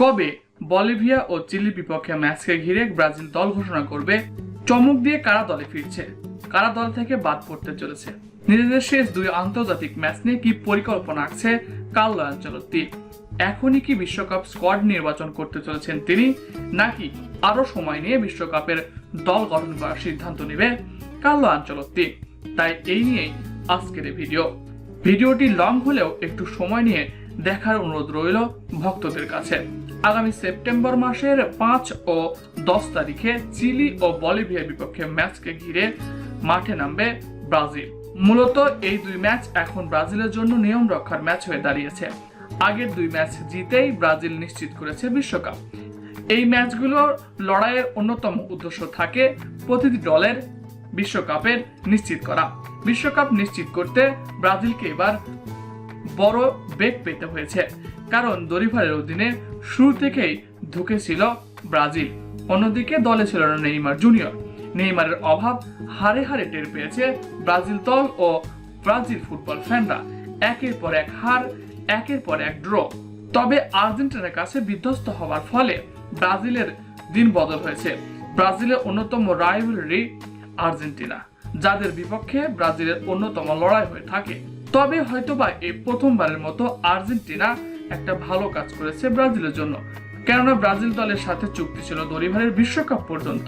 কবে বলিভিয়া ও চিলির বিপক্ষে ম্যাচকে ঘিরে ব্রাজিল দল ঘোষণা করবে, চমক দিয়ে কারা দলে ফিরছে, কারা দল থেকে বাদ পড়তে চলেছে? নিজেদের শেষ দুই আন্তর্জাতিক ম্যাচ নিয়ে কি পরিকল্পনা আছে কার্লো আঞ্চলত্তি? এখনই কি বিশ্বকাপ স্কোয়াড নির্বাচন করতে চলেছেন তিনি, নাকি আরও সময় নিয়ে বিশ্বকাপের দল গঠন করার সিদ্ধান্ত নেবে কার্লো আঞ্চলত্তি? তাই এই নিয়েই আজকের এই ভিডিও। ভিডিওটি লং হলেও একটু সময় নিয়ে দেখার অনুরোধ রইল ভক্তদের কাছে। আগামী সেপ্টেম্বর মাসের পাঁচ ও দশ তারিখে চিলি ও বলিভিয়ার বিপক্ষে ম্যাচকে ঘিরে মাঠে নামবে ব্রাজিল। মূলত এই দুই ম্যাচ এখন ব্রাজিলের জন্য নিয়ম রক্ষার ম্যাচ হয়ে দাঁড়িয়েছে। আগের দুই ম্যাচ জিতেই ব্রাজিল নিশ্চিত করেছে বিশ্বকাপ। এই ম্যাচগুলোর লড়াইয়ের অন্যতম উদ্দেশ্য থাকে প্রতিটি দলের বিশ্বকাপের নিশ্চিত করা। বিশ্বকাপ নিশ্চিত করতে ব্রাজিলকে এবার বড় বেগ পেতে হয়েছে। কারণ দরিভারের অধীনে শুরু থেকেই ঢুকেছিল ব্রাজিল, অন্যদিকে দলে ছিল না নেইমার জুনিয়র। নেইমারের অভাব হারে হারে টের পেয়েছে ব্রাজিল দল ও ব্রাজিল ফুটবল ফ্যানরা। একের পর এক হার, একের পর এক ড্র। তবে আর্জেন্টিনার কাছে বিধ্বস্ত হওয়ার ফলে ব্রাজিলের দিন বদল হয়েছে। ব্রাজিলের অন্যতম রাইভালরি আর্জেন্টিনা, যাদের বিপক্ষে ব্রাজিলের অন্যতম লড়াই হয়ে থাকে। তবে হয়তোবা এই প্রথমবারের মতো আর্জেন্টিনা একটা ভালো কাজ করেছে ব্রাজিলের জন্য। কেননা ব্রাজিল দলের সাথে চুক্তি ছিল দরিভারের বিশ্বকাপ পর্যন্ত।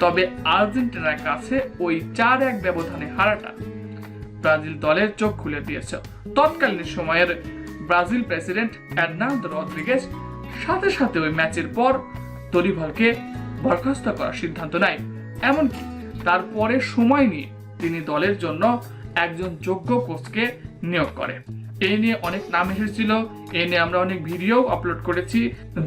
তবে আর্জেন্টিনার কাছে ওই চার এক ব্যবধানে হারাটা ব্রাজিল দলের চোখ খুলে দিয়েছে। তৎকালীন সময়ের ব্রাজিল প্রেসিডেন্ট অ্যাডনাল্ডো রদ্রিগেজ সাথে সাথে ওই ম্যাচের পর দরিভালকে বরখাস্ত করার সিদ্ধান্ত নেয়। এমনকি তারপরে সময় নিয়ে তিনি দলের জন্য একজন যোগ্য কোচকে নিয়োগ করে। এই নিয়ে অনেক নাম এসেছিল, এই নিয়ে আমরা অনেক ভিডিও আপলোড করেছি।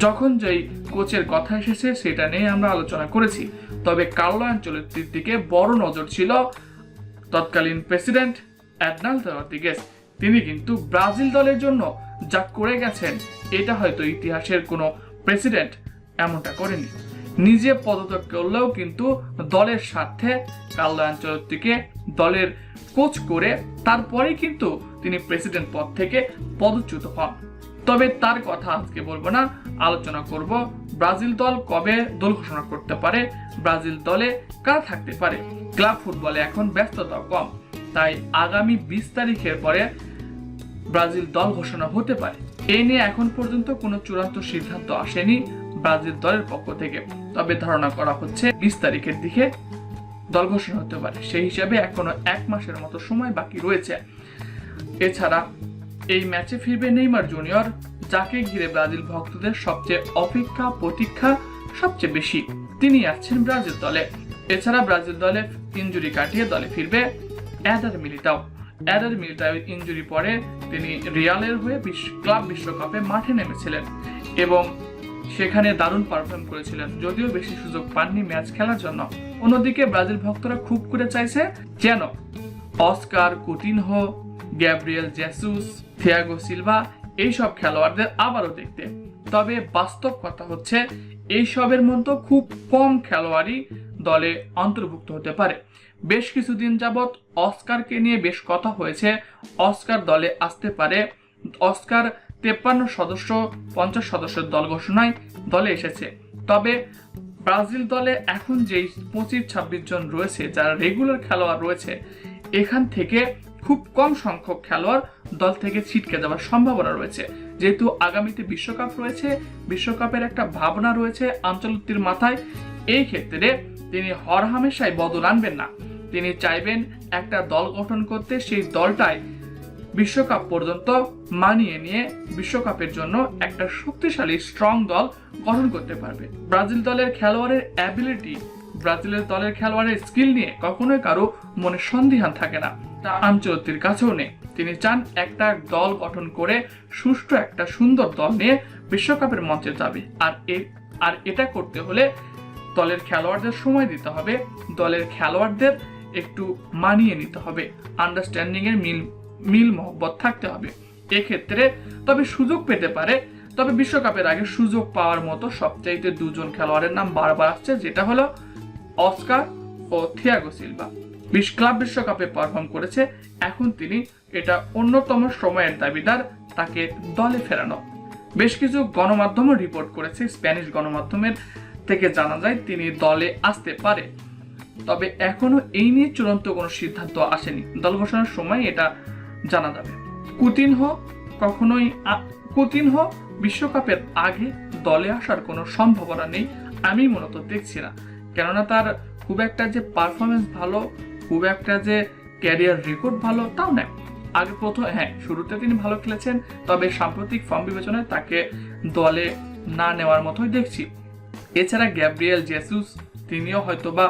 যখন যেই কোচের কথা এসেছে, সেটা নিয়ে আমরা আলোচনা করেছি। তবে কার্লো আঞ্চলিক দিকে বড় নজর ছিল তৎকালীন প্রেসিডেন্ট অ্যাডনাল্ডো রদ্রিগেজ। তিনি কিন্তু ব্রাজিল দলের জন্য যা করে গেছেন, এটা হয়তো ইতিহাসের কোনো প্রেসিডেন্ট এমনটা করেনি। নিজে পদত্যাগ করলেও কিন্তু দলের স্বার্থে কার্লো আঞ্চলত্তিকে দলের কোচ করে তারপরে কিন্তু তিনি প্রেসিডেন্ট পদ থেকে পদচ্যুত হন। তবে তার কথা আজকে বলব না, আলোচনা করব ব্রাজিল দল কবে দল ঘোষণা করতে পারে, ব্রাজিল দলে কারা থাকতে পারে। ক্লাব ফুটবলে এখন ব্যস্ততা কম, তাই আগামী বিশ তারিখের পরে ব্রাজিল দল ঘোষণা হতে পারে। এই নিয়ে এখন পর্যন্ত কোনো চূড়ান্ত সিদ্ধান্ত আসেনি ব্রাজিল দলের পক্ষ থেকে। তবে ধারণা করা হচ্ছে বিশ তারিখের দিকে দল ঘোষণা হতে পারে। সেই হিসাবে এখনও এক মাসের মতো সময় বাকি রয়েছে। এছাড়া এই ম্যাচে ফিরবে নেইমার জুনিয়র, যাকে ঘিরে ব্রাজিল ভক্তদের সবচেয়ে অপেক্ষা, প্রতীক্ষা সবচেয়ে বেশি। তিনি আসছেন ব্রাজিল দলে। এছাড়া ব্রাজিল দলে ইঞ্জুরি কাটিয়ে দলে ফিরবে Eder Militao. Eder Militao injury পরে তিনি রিয়ালের হয়ে বিশ্ব ক্লাব বিশ্বকাপে মাঠে নেমেছিলেন এবং সেখানে দারুণ পারফর্ম করেছিলেন, যদিও বেশি সুযোগ পাননি ম্যাচ খেলার জন্য। অন্যদিকে ব্রাজিল ভক্তরা খুব করে চাইছে যেন Oscar, Coutinho, Gabriel Jesus, Thiago Silva এইসব খেলোয়াড়দের আবারও দেখতে। তবে বাস্তব কথা হচ্ছে, এইসবের মতো খুব কম খেলোয়াড়ই দলে অন্তর্ভুক্ত হতে পারে। বেশ কিছুদিন যাবৎ অস্কারকে নিয়ে বেশ কথা হয়েছে, অস্কার দলে আসতে পারে, অস্কার তেপ্পান্ন সদস্য, পঞ্চাশ সদস্যের দল ঘোষণায় দলে এসেছে। তবে ব্রাজিল দলে এখন যেই পঁচিশ, ছাব্বিশ জন রয়েছে, যারা রেগুলার খেলোয়াড় রয়েছে, এখান থেকে খুব কম সংখ্যক খেলোয়াড় দল থেকে ছিটকে যাওয়ার সম্ভাবনা রয়েছে। যেহেতু আগামীতে বিশ্বকাপ রয়েছে, বিশ্বকাপের একটা ভাবনা রয়েছে আঞ্চলিকটির মাথায়, এই ক্ষেত্রে তিনি হরহামেশাই বদল আনবেন না। তিনি চাইবেন একটা দল গঠন করতে সেই দলটাই বিশ্বকাপ পর্যন্ত মানিয়ে নিয়ে বিশ্বকাপের জন্য একটা শক্তিশালী স্ট্রং দল গঠন করতে পারবে। ব্রাজিল দলের খেলোয়াড়ের অ্যাবিলিটি ব্রাজিলের দলের খেলোয়াড়ের স্কিল নিয়ে কখনোই কারও মনে সন্দিহান থাকে না। তা আঞ্চলিকটির কাছেও নেই। তিনি চান একটা দল গঠন করে সুষ্ঠু একটা সুন্দর দল নিয়ে বিশ্বকাপের মঞ্চে যাবে। আর এ, আর এটা করতে হলে দলের খেলোয়াড়দের সময় দিতে হবে। দলের খেলোয়াড়দের একটু মানিয়ে নিতে হবে। আন্ডারস্ট্যান্ডিং এর মিল মিল মহব্বত থাকতে হবে। এক্ষেত্রে তবে সুযোগ পেতে পারে। তবে বিশ্বকাপের আগে সুযোগ পাওয়ার মতো সবচাইতে দুজন খেলোয়াড়ের নাম বারবার আসছে, যেটা হলো অস্কার ও থিয়াগো সিলভা। বিশ ক্লাব বিশ্বকাপে পারফর্ম করেছে, এখন তিনি এটা অন্যতম সময়ের দাবিদার, তাকে দলে ফেরানো। বেশ কিছু গণমাধ্যমও রিপোর্ট করেছে, স্প্যানিশ গণমাধ্যমের থেকে জানা যায় তিনি দলে আসতে পারে। তবে এখনও এই নিয়ে চূড়ান্ত কোনো সিদ্ধান্ত আসেনি। দল ঘোষণার সময় এটা জানা যাবে। কুতিনহ কখনোই কুতিনহ বিশ্বকাপের আগে দলে আসার কোনো সম্ভাবনা নেই, আমি মূলত দেখছি না। কেননা তার খুব একটা যে পারফরমেন্স ভালো, খুব একটা যে ক্যারিয়ার রেকর্ড ভালো, তাও নয়। আগে প্রথম হ্যাঁ শুরুতে তিনি ভালো খেলেছেন, তবে সাম্প্রতিক ফর্ম বিবেচনায় তাকে দলে না নেওয়ার মতোই দেখছি। এছাড়া গ্যাব্রিয়েল জেসুস, তিনিও হয়তো বা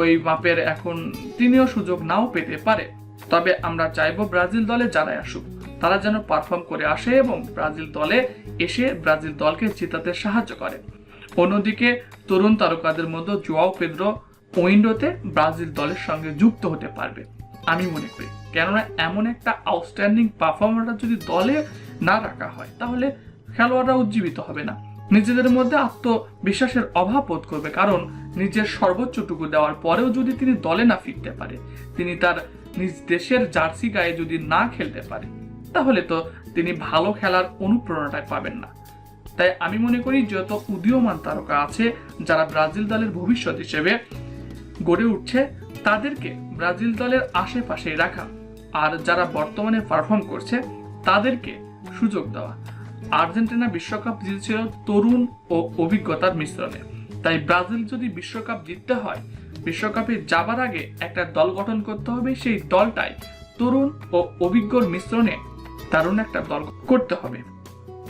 ওই মাপের এখন, তিনিও সুযোগ নাও পেতে পারে। তবে আমরা চাইব ব্রাজিল দলে যারাই আসুক, তারা যেন পারফর্ম করে আসে এবং ব্রাজিল দলে এসে ব্রাজিল দলকে জেতাতে সাহায্য করে। অন্যদিকে, তরুণ তারকাদের মধ্যে জোয়াও পেদ্রো উইন্ডোতে ব্রাজিল দলের সঙ্গে যুক্ত হতে পারবে, আমি মনে করি। কেননা, এমন একটা আউটস্ট্যান্ডিং পারফর্মাররা যদি দলে না রাখা হয়, তাহলে খেলোয়াড়রা উজ্জীবিত হবে না। নিজেদের মধ্যে আত্মবিশ্বাসের অভাব বোধ করবে, কারণ নিজের সর্বোচ্চটুকু দেওয়ার পরেও যদি তিনি দলে না ফিরতে পারে, তিনি তার নিজ দেশের জার্সি গায়ে যদি না খেলতে পারে, তাহলে তো তিনি ভালো খেলার অনুপ্রেরণাটা পাবেন না। তাই আমি মনে করি যত উদীয়মান তারকা আছে, যারা ব্রাজিল দলের ভবিষ্যৎ হিসেবে গড়ে উঠছে, তাদেরকে ব্রাজিল দলের আশেপাশে রাখা আর যারা বর্তমানে পারফর্ম করছে, তাদেরকে সুযোগ দেওয়া। আর্জেন্টিনা বিশ্বকাপ জিতেছিল তরুণ ও অভিজ্ঞতার মিশ্রণে। তাই ব্রাজিল যদি বিশ্বকাপ জিততে হয়, বিশ্বকাপে যাবার আগে একটা দল গঠন করতে হবে, সেই দলটাই তরুণ ও অভিজ্ঞর মিশ্রণে দারুণ একটা দল করতে হবে।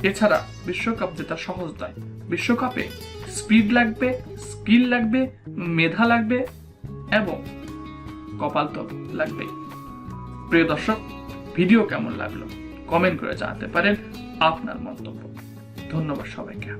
এছাড়া বিশ্বকাপ জেতা সহজ নয়। বিশ্বকাপে স্পিড লাগবে, স্কিল লাগবে, মেধা লাগবে এবং কপাল তো লাগবে প্রিয় দর্শক, ভিডিও কেমন লাগল? কমেন্ট করে জানাতে পারেন আপনার মন্তব্য। ধন্যবাদ সবাইকে।